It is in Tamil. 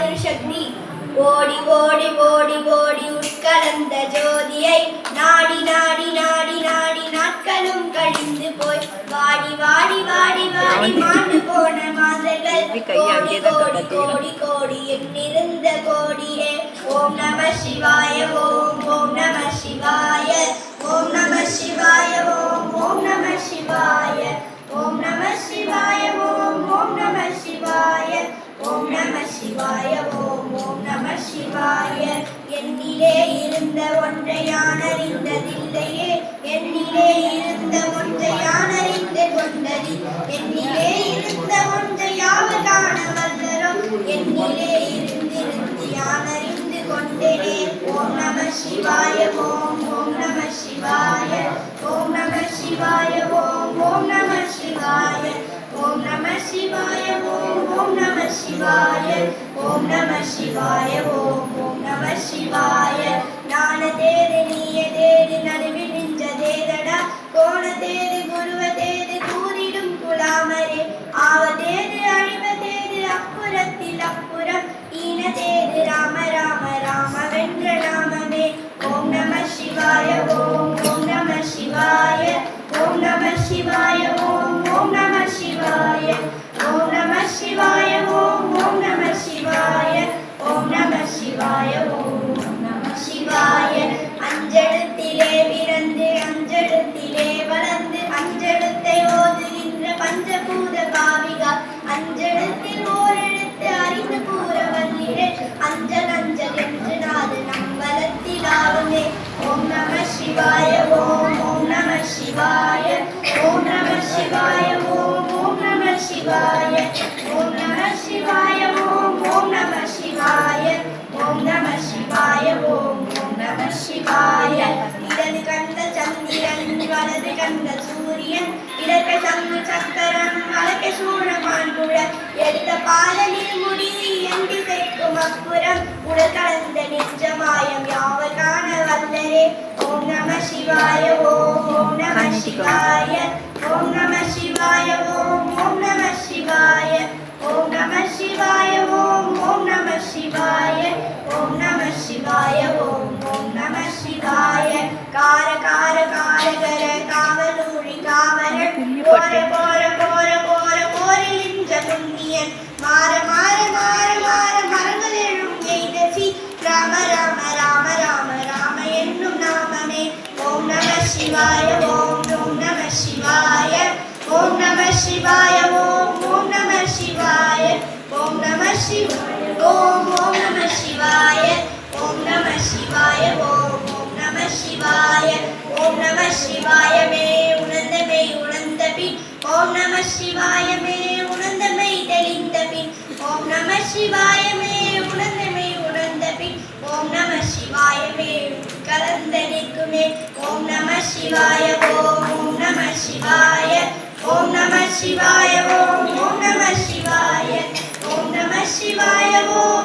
திருசக்தி ஓடி ஓடி ஓடி ஓடி உட்கலந்த ஜோதியை நாடி நாடி நாடி நாடி நாட்களும் கழிந்து போய். வாடி வாடி வாடி வாடி மாண்டு போன மாதர்கள். கோடி கோடி கோடி கோடி எண்ணிருந்த கோடியே. ஓம் நம சிவாய ஓம் ஓம் நம சிவாய. இருந்த ஒன்றை யான் என்னிலே இருந்த ஒன்றை யான் அறிந்து என்னிலே இருந்த ஒன்றை யாவர் காண வந்தரும் என்னிலே இருந்திருந்து யானறிந்து கொண்டேனே. ஓம் நம சிவாய ஓம் ஓம் நம சிவாய. ஓம் நம சிவாய ஓம் ஓம் நம சிவாய. ஓம் நம சிவாய ஓம் ஓம் நம சிவாய. ஓம் நம சிவாய ஓம் ஓம் நம சிவாய. Padre. வலது சூரியன் இடக்க சங்கு சக்கரம் வலக்க சூழமான்புழ எடுத்த பாலனில் முடி எந்தி சேர்க்கும் அப்புறம் உடல் கலந்த நிஜமாயம் யாவர் காண வல்லரே. ஓம் நம சிவாய ஓம் புண்ணியன் மாற மாற மாற மாற மரங்கள் எழும் எய்தசி ராம ராம ராம ராம ராம என்னும் நாமமே ஓம் நம சிவாய ஓம் ஓம் நம சிவாய ஓம் நம சிவாய ஓம் ஓம் நம சிவாய ஓம் நம சிவாய ஓம் ஓம் நம சிவாய ஓம் நம சிவாய ஓம் ஓம் நம சிவாய ஓம் நம சிவாய மே உணர்ந்த பின் ஓம் நம சிவாயமே ஓம் நம சிவாயமே உணர்ந்தமே உணர்ந்த பின் ஓம் நம சிவாயமே கலந்த நிற்குமே. ஓம் நம சிவாய ஓம் ஓம் நம சிவாய ஓம் நம சிவாய ஓம் ஓம் நம சிவாய ஓம் நம சிவாய ஓம்